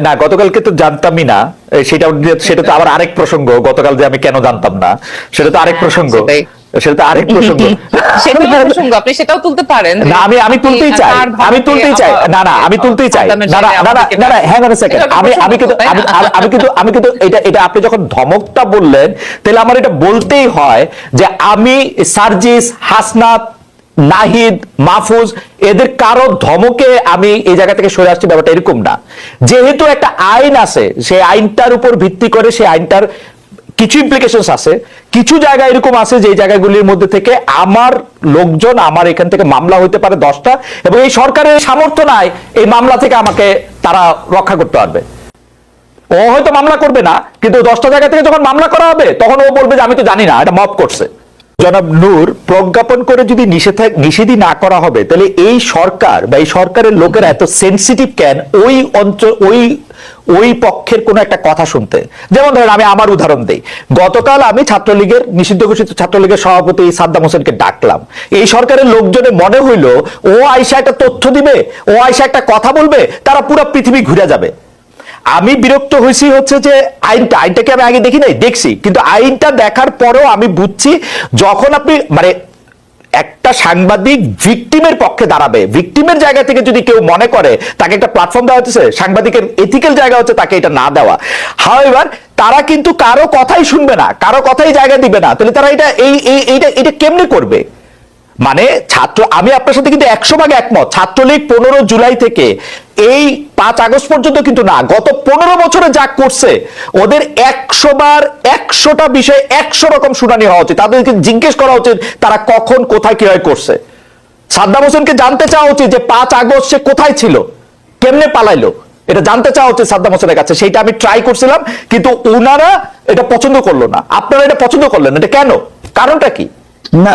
না গতকালকে তো জানতামই না। সেটা সেটা তো আবার আরেক প্রসঙ্গ গতকাল যে আমি কেন জানতাম না সেটা তো আরেক হ্যাঁ, প্রসঙ্গ। সেটা তো আরেক প্রসঙ্গ। আপনি সেটাও তুলতে পারেন। না আমি আমি তুলতেই চাই। আমি তুলতেই চাই। না না আমি তুলতেই চাই। না না না না আমাদেরকে না না হ্যাঁ সেকেন্ড আমি আমি কিন্তু? আমি কিন্তু আমি কিন্তু এটা এটা আপনি যখন ধমকটা বললেন তাহলে আমার এটা বলতেই হয় যে আমি সার্জিস হাসনাত নাহিদ, মাহফুজ, এদের কারও ধমকে আমি এই জায়গা থেকে সরে আসছি, ব্যাপারটা এরকম না। যেহেতু একটা আইন আছে সেই আইনটার উপর ভিত্তি করে সেই আইনটার কিছু ইমপ্লিকেশনস আছে, কিছু জায়গা এরকম আছে যে জায়গাগুলির মধ্যে থেকে আমার লোকজন, আমার এখান থেকে মামলা হইতে পারে দশটা, এবং এই সরকারের সামর্থ্য নাই এই মামলা থেকে আমাকে তারা রক্ষা করতে পারবে। ও হয়তো মামলা করবে না, কিন্তু দশটা জায়গা থেকে যখন মামলা করা হবে, তখন ও বলবে যে আমি তো জানি না, এটা মপ করছে। জনাব নূর, প্রজ্ঞাপন করে যদি নিষেধ, নিষেধই না করা হবে, তাহলে এই সরকার বা এই সরকারের লোকেরা এত সেন্সিটিভ কেন? ওই অঞ্চল ওই ওই পক্ষের কোনো একটা কথা শুনতে। যেমন ধরেন আমি আমার উদাহরণ দিই। গতকাল আমি ছাত্রলীগের, নিষিদ্ধ ঘোষিত ছাত্রলীগের সভাপতি সাদ্দাম হোসেনকে ডাকলাম। এই সরকারের লোকজনের মনে হইল, ও আইসা একটা তথ্য দিবে, ও আইসা একটা কথা বলবে, তারা পুরো পৃথিবী ঘুরে যাবে। আমি বিরক্ত হয়েছি হচ্ছে যে আইনটা, আইনটাকে আমি আগে দেখি নাই, দেখছি। কিন্তু আইনটা দেখার পরেও আমি বুঝছি যখন আপনি মানে একটা সাংবাদিক ভিকটিমের পক্ষে দাঁড়াবে, ভিকটিমের জায়গা থেকে যদি কেউ মনে করে, তাকে একটা প্ল্যাটফর্ম দেওয়া হচ্ছে, সাংবাদিকের এথিক্যাল জায়গা হচ্ছে তাকে এটা না দেওয়া। হাওয়েভার তারা কিন্তু কারও কথাই শুনবে না, কারও কথাই জায়গা দিবে না, তাহলে তারা এটা, এই, এই- এইটা, এটা কেমনে করবে? মানে ছাত্র, আমি আপনার সাথে কিন্তু একশো ভাগ একমত, ছাত্রলীগ পনেরো জুলাই থেকে এই পাঁচ আগস্ট পর্যন্ত কিন্তু না, গত পনেরো বছরে যা করছে, ওদের একশো বার একশোটা বিষয়ে একশো রকম শুনানি হওয়া উচিত। তাদেরকে জিজ্ঞেস করা উচিত, তারা কখন, কোথায়, কীভাবে করছে। সাদ্দাম হোসেনকে জানতে চাওয়া উচিত যে পাঁচ আগস্ট সে কোথায় ছিল, কেমনে পালাইলো। এটা জানতে চাওয়া উচিত সাদ্দাম হোসেনের কাছে, সেইটা আমি ট্রাই করছিলাম, কিন্তু ওনারা এটা পছন্দ করল না। আপনারা এটা পছন্দ করলেন এটা কেন? কারণটা কি? না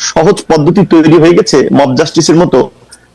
সহজ পদ্ধতি তৈরি হয়ে গেছে মব জাস্টিসের মতো।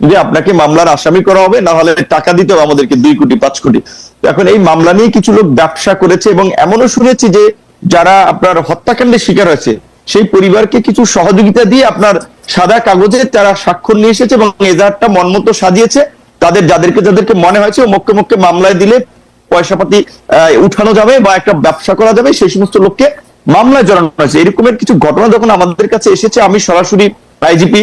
যে আপনাকে মামলার আসামি করা হবে, না হলে টাকা দিতে হবে আমাদেরকে দুই কোটি, পাঁচ কোটি। এখন এই মামলা নিয়ে কিছু লোক ব্যবসা করেছে এবং এমনও শুনেছি যে যারা আপনার হত্যাকাণ্ডের শিকার হয়েছে, সেই পরিবারকে কিছু সহযোগিতা দিয়ে আপনার সাদা কাগজে তারা স্বাক্ষর নিয়ে এসেছে এবং এজাহারটা মনমতো সাজিয়েছে। তাদের, যাদেরকে যাদেরকে মনে হয়েছে মক্কে মক্কে মামলায় দিলে পয়সা পাতি উঠানো যাবে বা একটা ব্যবসা করা যাবে, সেই সমস্ত লোককে মামলায় জড়ানো হয়েছে। এরকমের কিছু ঘটনা যখন আমাদের কাছে এসেছে, আমি সরাসরি আইজিপি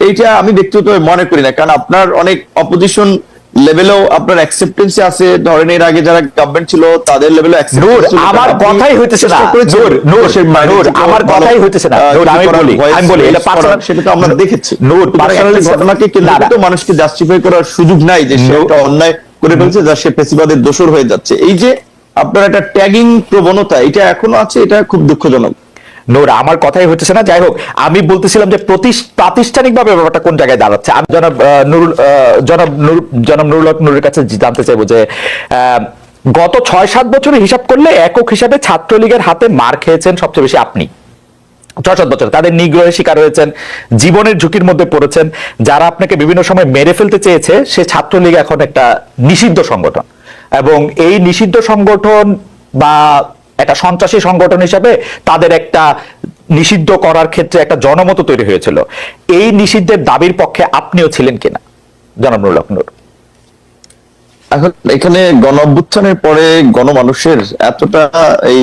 এইটা আমি ব্যক্তিগতভাবে মনে করি না কারণ আপনার অনেক অপোজিশন লেভেলেও আপনার অ্যাকসেপ্টেন্স আছে। ধরেন এর আগে যারা গভর্নমেন্ট ছিল তাদের লেভেলেও নূর আমার কথাই হইতেছে না। নূর নূর আমার কথাই হইতেছে না। নূর আমি বলি আমি বলি এটা পার্সোনাল সেটা তো আমরা দেখেছি। নূর পার্সোনালি ঘটনাকে কেন্দ্র। তো মানুষকে জাস্টিফাই করার সুযোগ নাই যে সে একটা অন্যায় করে ফেলছে যা সে পেশিবাদের দোষর হয়ে যাচ্ছে। এই যে আপনার একটা ট্যাগিং প্রবণতা এটা এখনও আছে এটা খুব দুঃখজনক। নূর, আমার কথাই হচ্ছে না যাই হোক আমি বলতেছিলাম যে প্রাতিষ্ঠানিকভাবে ব্যাপারটা কোন জায়গায় দাঁড়াচ্ছে। আমি জনাব নুরুল জনাব নুর, জনাব নুরুল নুরের কাছে জানতে চাইব যে গত ছয় সাত বছরের হিসাব করলে একক হিসাবে ছাত্রলীগের হাতে মার খেয়েছেন সবচেয়ে বেশি আপনি। ছয় সাত বছর, তাদের নিগ্রহের শিকার হয়েছেন, জীবনের ঝুঁকির মধ্যে পড়েছেন, যারা আপনাকে বিভিন্ন সময় মেরে ফেলতে চেয়েছে, সে ছাত্রলীগ এখন একটা নিষিদ্ধ সংগঠন। এবং এই নিষিদ্ধ সংগঠন বা একটা সন্ত্রাসী সংগঠন হিসাবে তাদের একটা নিষিদ্ধ করার ক্ষেত্রে একটা জনমত তৈরি হয়েছিল। এই নিষিদ্ধের দাবির পক্ষে আপনিও ছিলেন কিনা? জনাব নুরুল হক নূর। এখন এখানে গণ অভ্যুত্থানের পরে গণমানুষের এতটা এই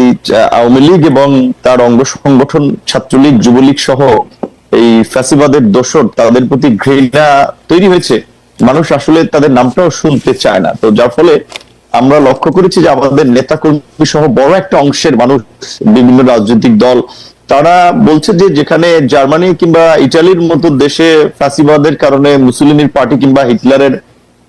আওয়ামী লীগ এবং তার অঙ্গ সংগঠন ছাত্রলীগ, যুবলীগ সহ এই ফ্যাসিবাদের দোষর তাদের প্রতি ঘৃণা তৈরি হয়েছে। মানুষ আসলে তাদের নামটাও শুনতে চায় না। তো যার ফলে আমরা লক্ষ্য করেছি যে আমাদের নেতা কর্মী সহ বড় একটা অংশের মানুষ বিভিন্ন রাজনৈতিক দল, তারা বলছে যে যেখানে জার্মানি কিংবা ইটালির মতো দেশে ফ্যাসিবাদের কারণে মুসলিমির পার্টি কিংবা হিটলারের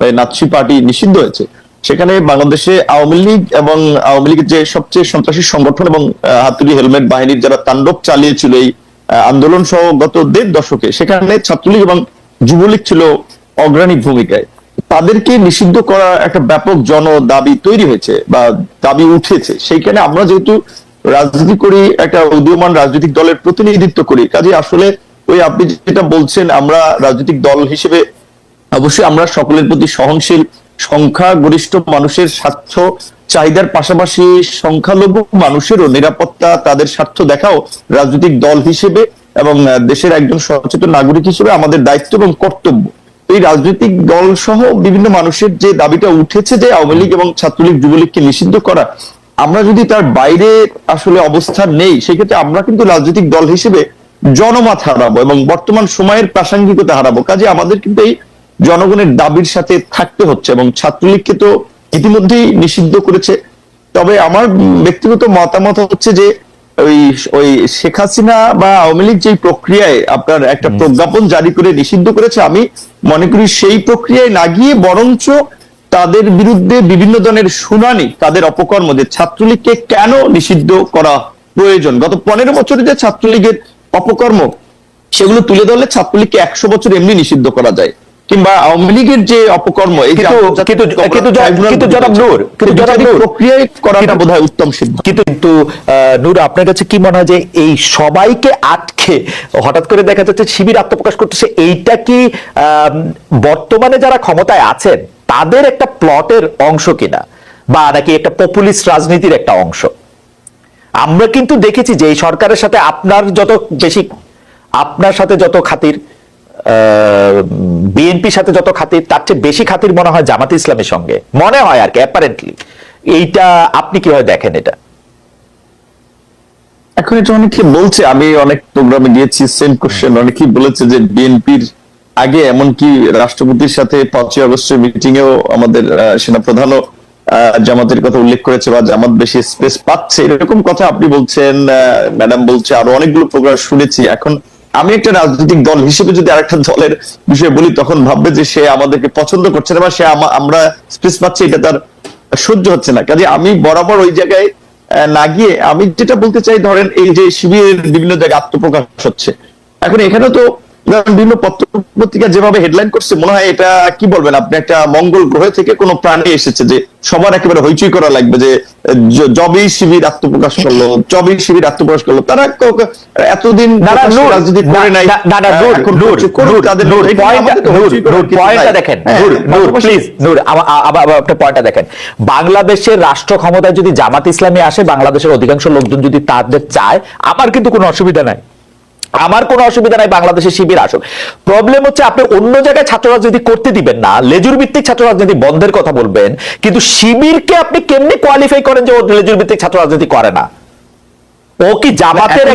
নাৎসি পার্টি নিষিদ্ধ হয়েছে। সেখানে বাংলাদেশে আওয়ামী লীগ এবং আওয়ামী লীগের যে সবচেয়ে সন্ত্রাসী সংগঠন এবং হাতুড়ি হেলমেট বাহিনীর যারা তাণ্ডব চালিয়েছিল এই আন্দোলন সহ গত দেড় দশকে, সেখানে ছাত্রলীগ এবং যুবলীগ ছিল অগ্রণী ভূমিকায়। তাদেরকে নিষিদ্ধ করা একটা ব্যাপক জন দাবি তৈরি হয়েছে বা দাবি উঠেছে। সেইখানে আমরা যেহেতু রাজনীতি করি, একটা উদীয়মান রাজনৈতিক দলের প্রতিনিধিত্ব করি কাজে আসলে ওই আপনি যেটা বলছেন, আমরা রাজনৈতিক দল হিসেবে অবশ্যই আমরা সকলের প্রতি সহনশীল, সংখ্যাগরিষ্ঠ মানুষের স্বার্থ, চাহিদার পাশাপাশি সংখ্যালঘু মানুষেরও নিরাপত্তা, তাদের স্বার্থ দেখাও রাজনৈতিক দল হিসেবে এবং দেশের একজন সচেতন নাগরিক হিসেবে আমাদের দায়িত্ব এবং কর্তব্য। এই রাজনৈতিক দল সহ বিভিন্ন মানুষের যে দাবিটা উঠেছে যে আওয়ামী লীগ এবং ছাত্রলীগ, যুবলীগকে নিষিদ্ধ করা, আমরা যদি তার বাইরে আসলে অবস্থান নেই, সেক্ষেত্রে আমরা কিন্তু রাজনৈতিক দল হিসেবে জনমত হারাবো এবং বর্তমান সময়ের প্রাসঙ্গিকতা হারাবো। কাজে আমাদের কিন্তু এই জনগণের দাবির সাথে থাকতে হচ্ছে এবং ছাত্রলীগকে তো ইতিমধ্যেই নিষিদ্ধ করেছে। তবে আমার ব্যক্তিগত মতামত হচ্ছে যে ওই ওই শেখ হাসিনা বা আওয়ামী লীগ যে প্রক্রিয়ায় আপনার একটা প্রজ্ঞাপন জারি করে নিষিদ্ধ করেছে আমি মনে করি সেই প্রক্রিয়ায় না গিয়ে বরঞ্চ তাদের বিরুদ্ধে বিভিন্ন ধরনের শুনানি তাদের অপকর্ম যে ছাত্রলীগকে কেন নিষিদ্ধ করা প্রয়োজন? গত পনেরো বছরে যে ছাত্রলীগের অপকর্ম সেগুলো তুলে ধরলে ছাত্রলীগকে একশো বছর এমনি নিষিদ্ধ করা যায়। কিংবা আওয়ামী লীগের যে অপকর্ম কিন্তু- আন্তর্জাতিক কিন্তু- অপরাধ কিন্তু জ- ট্রাইব্যুনাল কিন্তু জনাব নূর, কিন্তু জনাব নূর, প্রক্রিয়ায় করাটা বোধহয় উত্তম সিদ্ধান্ত। কিন্তু কিন্তু নূর আপনার কাছে কি মনে হয় যে এই সবাইকে আটকে হঠাৎ করে দেখা যাচ্ছে শিবির আত্মপ্রকাশ করতেছে এইটা কি বর্তমানে যারা ক্ষমতায় আছেন তাদের একটা প্লটের অংশ কিনা? বা নাকি একটা পপুলিস্ট রাজনীতির একটা অংশ? আমরা কিন্তু দেখেছি যে এই সরকারের সাথে আপনার যত বেশি আপনার সাথে যত খাতির বিএনপির সাথে যত খাতির তার চেয়ে বেশি খাতির মনে হয় জামাত ইসলামের সঙ্গে। মনে হয় আর কি অ্যাপারেন্টলি এইটা আপনি কীভাবে দেখেন এটা? এখন এটা অনেকে বলছে আমি অনেক প্রোগ্রামে গিয়েছি সেম কোশ্চেন অনেকেই বলেছে যে বিএনপির আগে এমনকি রাষ্ট্রপতির সাথে পাঁচই আগস্টের মিটিং এও আমাদের সেনাপ্রধানও জামাতের কথা উল্লেখ করেছে বা জামাত বেশি স্পেস পাচ্ছে। এরকম কথা আপনি বলছেন ম্যাডাম বলছে আরও অনেকগুলো প্রোগ্রাম শুনেছি। এখন আমি একটা রাজনৈতিক দল হিসেবে যদি আরেকটা দলের বিষয়ে বলি, তখন ভাববে যে সে আমাদেরকে পছন্দ করছে না বা সে আমা- আমরা স্পেস পাচ্ছি, এটা তার সহ্য হচ্ছে না। কাজে আমি বরাবর ওই জায়গায় না গিয়ে আমি যেটা বলতে চাই, ধরেন এই যে শিবিরের বিভিন্ন জায়গায় আত্মপ্রকাশ হচ্ছে। এখন এখানে তো বিভিন্ন পত্র পত্রিকা যেভাবে হেডলাইন করছে মনে হয় এটা কি বলবেন আপনি একটা মঙ্গল গ্রহ থেকে কোনো প্রাণী এসেছে যে সবার একেবারে হইচই করা লাগবে যে জ- জবেই শিবির আত্মপ্রকাশ করল জবেই শিবির আত্মপ্রকাশ করল তারা এতদিন রাজনীতি করে নাই দেখেন। বাংলাদেশের রাষ্ট্র ক্ষমতায় যদি জামাত ইসলামী আসে বাংলাদেশের অধিকাংশ লোকজন যদি তাদের চায় আমার কিন্তু কোনো অসুবিধা নাই। আমার কোনো অসুবিধা নাই বাংলাদেশের শিবির আসুক। প্রবলেম হচ্ছে আপনি অন্য জায়গায় ছাত্র রাজনীতি করতে দিবেন না লেজুর ভিত্তিক ছাত্র রাজনীতি বন্ধের কথা বলবেন কিন্তু শিবিরকে আপনি কেমনি কোয়ালিফাই করেন যে ও লেজুর ভিত্তিক ছাত্র রাজনীতি করে না? ও কি জামাতের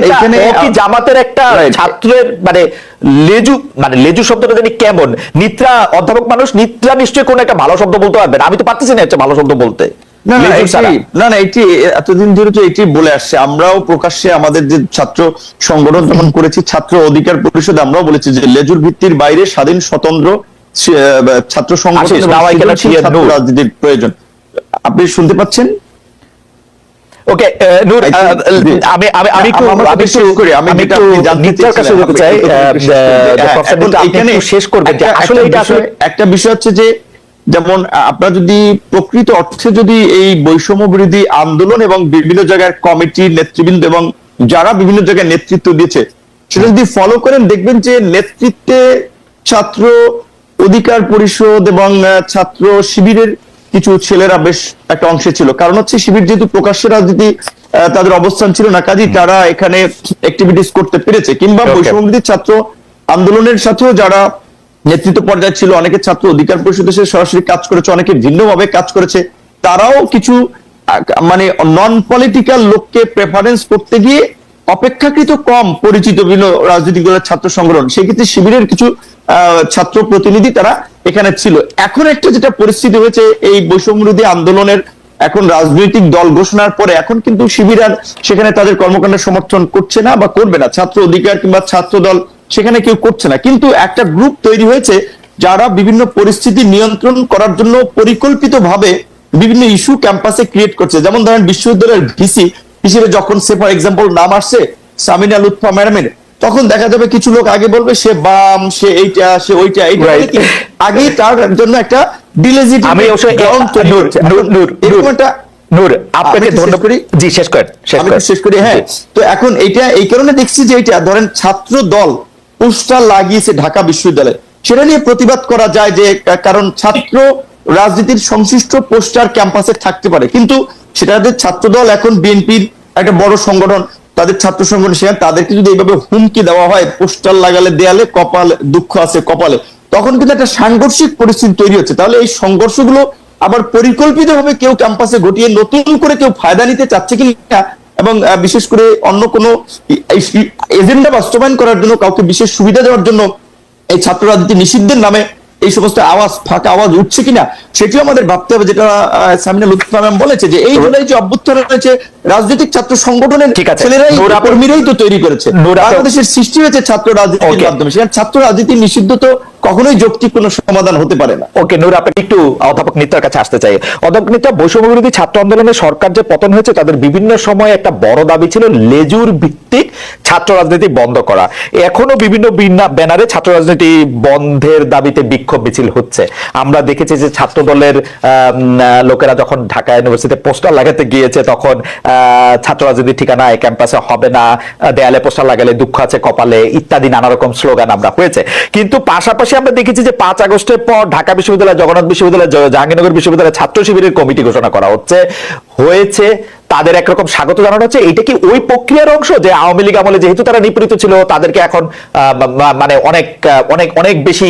ও কি জামাতের একটা ছাত্রের মানে লেজু মানে লেজু শব্দটা জানি কেমন? নিত্রা অধ্যাপক মানুষ নিত্রা নিশ্চয়ই কোন একটা ভালো শব্দ বলতে পারবেন আমি তো পারতেছি না একটা ভালো শব্দ বলতে। না না এটি না না এটি এতদিন ধরে তো এটি বলে আসছে। আমরাও প্রকাশ্যে আমাদের যে ছাত্র সংগঠন যখন করেছি ছাত্র অধিকার পরিষদ আমরাও বলেছি যে লেজুর ভিত্তির বাইরে স্বাধীন স্বতন্ত্র ছাত্র সংগঠন ছাত্র no. রাজনীতির প্রয়োজন। আপনি শুনতে পাচ্ছেন? ওকে নূর আমি আমি আমি একটু আমি শেষ একটু করি, আমি আমি একটু নিত্যার কাছে যেতে চাই আমি একটু আহ, শেষ করি। আহ, হ্যাঁ, এখানে শেষ করবেন আসলে এটা আসলে একটা বিষয় হচ্ছে যে যেমন আপনারা যদি প্রকৃত অর্থে যদি এই বৈষম্য বিরোধী আন্দোলন এবং বিভিন্ন জায়গার কমিটি নেতৃবৃন্দ এবং যারা বিভিন্ন জায়গায় নেতৃত্ব দিয়েছে সেটা যদি ফলো করেন দেখবেন যে নেতৃত্বে ছাত্র অধিকার পরিষদ এবং ছাত্র শিবিরের কিছু ছেলেরা বেশ একটা অংশে ছিল কারণ হচ্ছে শিবির যেহেতু প্রকাশ্যে রাজনীতি তাদের অবস্থান ছিল না কাজী তারা এখানে অ্যাক্টিভিটিস করতে পেরেছে কিংবা. বৈষম্য ছাত্র আন্দোলনের সাথেও যারা নেতৃত্ব পর্যায়ে ছিল অনেকে ছাত্র অধিকার পরিষদে এসে সরাসরি কাজ করেছে, অনেকে ভিন্নভাবে কাজ করেছে। তারাও কিছু মানে নন পলিটিক্যাল লোককে প্রেফারেন্স করতে গিয়ে অপেক্ষাকৃত কম পরিচিত বিভিন্ন রাজনৈতিক দলের ছাত্র সংগঠন। সেক্ষেত্রে শিবিরের কিছু ছাত্র প্রতিনিধি তারা এখানে ছিল। এখন একটা যেটা পরিস্থিতি হয়েছে, এই বৈষম্যবিরোধী আন্দোলনের এখন রাজনৈতিক দল ঘোষণার পরে এখন কিন্তু শিবির আর সেখানে তাদের কর্মকাণ্ডের সমর্থন করছে না বা করবে না। ছাত্র অধিকার কিংবা ছাত্র দল সেখানে কেউ করছে না। কিন্তু একটা গ্রুপ তৈরি হয়েছে যারা বিভিন্ন পরিস্থিতি নিয়ন্ত্রণ করার জন্য পরিকল্পিতভাবে বিভিন্ন ইস্যু ক্যাম্পাসে ক্রিয়েট করছে। যেমন ধরেন বিশ্ববিদ্যালয়ের ভিসি হিসেবে যখন সে ফর এক্সাম্পল নাম আসছে সামিনা লুৎফা ম্যাডামের তখন দেখা যাবে কিছু লোক আগে বলবে সে বাম সে এইটা সে ওইটা এইটা। আগেই তার জন্য একটা আমি নূর আপনাকে শেষ ধন্যবাদ। করি? জি শেষ করেন শেষ করি। হ্যাঁ। তো এখন এইটা এই কারণে দেখছি যে এটা ধরেন ছাত্র দল পোস্টার লাগিয়েছে ঢাকা বিশ্ববিদ্যালয়ে। সেটা নিয়ে প্রতিবাদ করা যায় যে কারণ ছাত্র রাজনীতির সংশ্লিষ্ট পোস্টার ক্যাম্পাসে থাকতে পারে। কিন্তু সেটাদের ছাত্র দল এখন বিএনপির একটা বড় সংগঠন, তাদের ছাত্র সংগঠন সেখানে তাদেরকে যদি এইভাবে হুমকি দেওয়া হয়, পোস্টার লাগালে দেয়ালে কপালে দুঃখ আছে কপালে, তখন কিন্তু একটা সাংঘর্ষিক পরিস্থিতি তৈরি হচ্ছে। তাহলে এই সংঘর্ষগুলো আবার পরিকল্পিতভাবে কেউ ক্যাম্পাসে ঘটিয়ে নতুন করে কেউ ফায়দা নিতে চাচ্ছে কি না এবং বিশেষ করে অন্য কোনো এজেন্ডা বাস্তবায়ন করার জন্য কাউকে বিশেষ সুবিধা দেওয়ার জন্য এই ছাত্র রাজনীতি নিষিদ্ধের নামে এই সমস্ত আওয়াজ ফাঁকা আওয়াজ উঠছে কিনা সেটিও আমাদের ভাবতে হবে যেটা সামিনা লুৎফা ম্যাম বলেছে যে এই জুলাই যে অভ্যুত্থান হয়েছে রাজনৈতিক ছাত্র সংগঠনের ঠিক আছে। ছেলেরাই কর্মীরাই তো তৈরি করেছে। বাংলাদেশের সৃষ্টি হয়েছে ছাত্র রাজনীতির মাধ্যমে। সেখানে ছাত্র রাজনীতি নিষিদ্ধ তো কখনোই যৌক্তিক কোনো সমাধান হতে পারে না। ওকে নূর আপনাকে একটু অধ্যাপক নিত্যার কাছে আসতে চাই। অধ্যাপক নিত্যা, বৈষম্য বিরোধী ছাত্র আন্দোলনে সরকার যে পতন হয়েছে, তাদের বিভিন্ন সময় একটা বড় দাবি ছিল লেজুর ভিত্তিক ছাত্র রাজনীতি বন্ধ করা। এখনও বিভিন্ন ব্যানারে ছাত্র রাজনীতি বন্ধের দাবিতে বিক্ষোভ মিছিল হচ্ছে। আমরা দেখেছি যে ছাত্র দলের লোকেরা যখন ঢাকা ইউনিভার্সিটিতে পোস্টার লাগাতে গিয়েছে, তখন ছাত্র রাজনীতির ঠিকানা এই ক্যাম্পাসে হবে না, দেয়ালে পোস্টার লাগালে দুঃখ আছে কপালে, ইত্যাদি নানা রকম স্লোগান আমরা হয়েছে কিন্তু পাশাপাশি আমরা দেখেছি যে পাঁচ আগস্টের পর ঢাকা বিশ্ববিদ্যালয় জগন্নাথ বিশ্ববিদ্যালয় জাহাঙ্গীরনগর বিশ্ববিদ্যালয় ছাত্র শিবিরের কমিটি ঘোষণা করা হচ্ছে হয়েছে। তাদের একরকম স্বাগত জানানো হচ্ছে। এটা কি ওই প্রক্রিয়ার অংশ যে আওয়ামী লীগ আমলে যেহেতু তারা নিপীড়িত ছিল তাদেরকে এখন মানে অনেক অনেক অনেক বেশি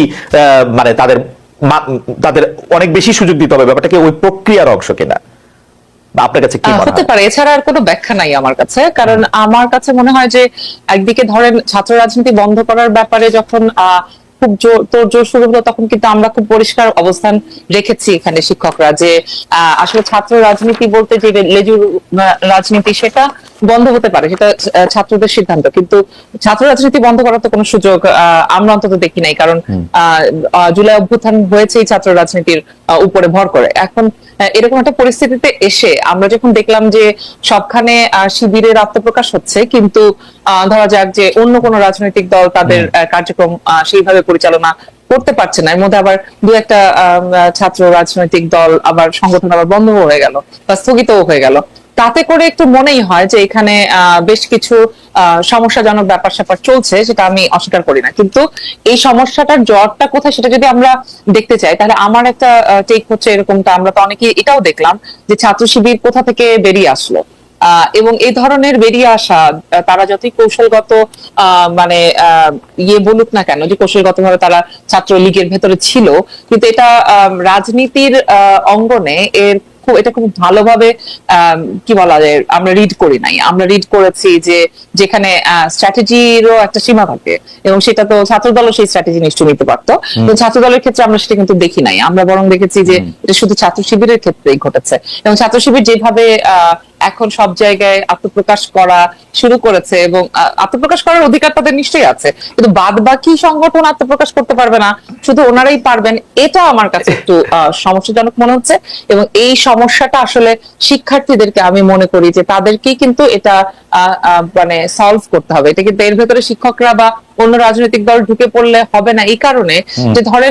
মানে তাদের তাদের অনেক বেশি সুযোগ দিতে হবে। ব্যাপারটা কি ওই প্রক্রিয়ার অংশ কিনা? বা আপনার কাছে কি মনে হতে পারে। এছাড়া আর কোনো ব্যাখ্যা নাই আমার কাছে। কারণ আমার কাছে মনে হয় যে একদিকে ধরেন ছাত্র রাজনীতি বন্ধ করার ব্যাপারে যখন আহ, খুব জোর তোর জোর শুরু হলো তখন কিন্তু আমরা খুব পরিষ্কার অবস্থান রেখেছি এখানে শিক্ষকরা যে আসলে ছাত্র রাজনীতি বলতে যে লেজুর রাজনীতি সেটা বন্ধ হতে পারে সেটা ছাত্রদের সিদ্ধান্ত। কিন্তু ছাত্র রাজনীতি বন্ধ করার তো কোনো সুযোগ আমরা অন্তত দেখি নাই। কারণ জুলাই অভ্যুত্থান হয়েছে এই ছাত্র রাজনীতির উপরে ভর করে। এখন এরকম একটা পরিস্থিতিতে এসে আমরা যখন দেখলাম যে সবখানে আহ, শিবিরের আত্মপ্রকাশ হচ্ছে কিন্তু ধরা যাক যে অন্য কোনো রাজনৈতিক দল তাদের কার্যক্রম সেইভাবে পরিচালনা করতে পারছে না। এর মধ্যে আবার দু একটা ছাত্র রাজনৈতিক দল আবার সংগঠন আবার বন্ধ হয়ে গেল বা স্থগিতও হয়ে গেল। তাতে করে একটু মনেই হয় যে এখানে আহ, বেশ কিছু আহ, সমস্যাজনক ব্যাপার স্যাপার চলছে সেটা আমি অস্বীকার করি না। কিন্তু এই সমস্যাটার জ্বরটা কোথায় সেটা যদি আমরা দেখতে চাই তাহলে আমার একটা টেক হচ্ছে এরকমটা। আমরা তো অনেকে এটাও দেখলাম যে ছাত্র শিবির কোথা থেকে বেরিয়ে আসলো। এবং এই ধরনের বেরিয়ে আসা তারা যতই কৌশলগত মানে ইয়ে বলুক না কেন যে কৌশলগত ভাবে তারা ছাত্র লীগের ভেতরে ছিল কিন্তু এটা রাজনীতির অঙ্গনে এর খুব এটা খুব ভালোভাবে কি বলা যায় আমরা রিড করি নাই। আমরা রিড করেছি যে যেখানে স্ট্র্যাটেজিরও একটা সীমা থাকে এবং সেটা তো ছাত্র দলও সেই স্ট্র্যাটেজি নিশ্চয় নিতে পারতো। তো ছাত্র দলের ক্ষেত্রে আমরা সেটা কিন্তু দেখি নাই। আমরা বরং দেখেছি যে এটা শুধু ছাত্র শিবিরের ক্ষেত্রেই ঘটেছে। এবং ছাত্র শিবির যেভাবে আহ, এখন সব জায়গায় আত্মপ্রকাশ করা শুরু করেছে এবং আত্মপ্রকাশ করার অধিকার তাদের নিশ্চয়ই আছে। কিন্তু বাদ বাকি সংগঠন আত্মপ্রকাশ করতে পারবে না। শুধু ওনারাই পারবেন এটা আমার কাছে একটু সমস্যাজনক মনে হচ্ছে। এবং এই সমস্যাটা আসলে শিক্ষার্থীদেরকে আমি মনে করি যে তাদেরকেই কিন্তু এটা মানে সলভ করতে হবে। এটা কিন্তু এর ভেতরে শিক্ষকরা বা অন্য রাজনৈতিক দল ঢুকে পড়লে হবে না। এই কারণে যে ধরেন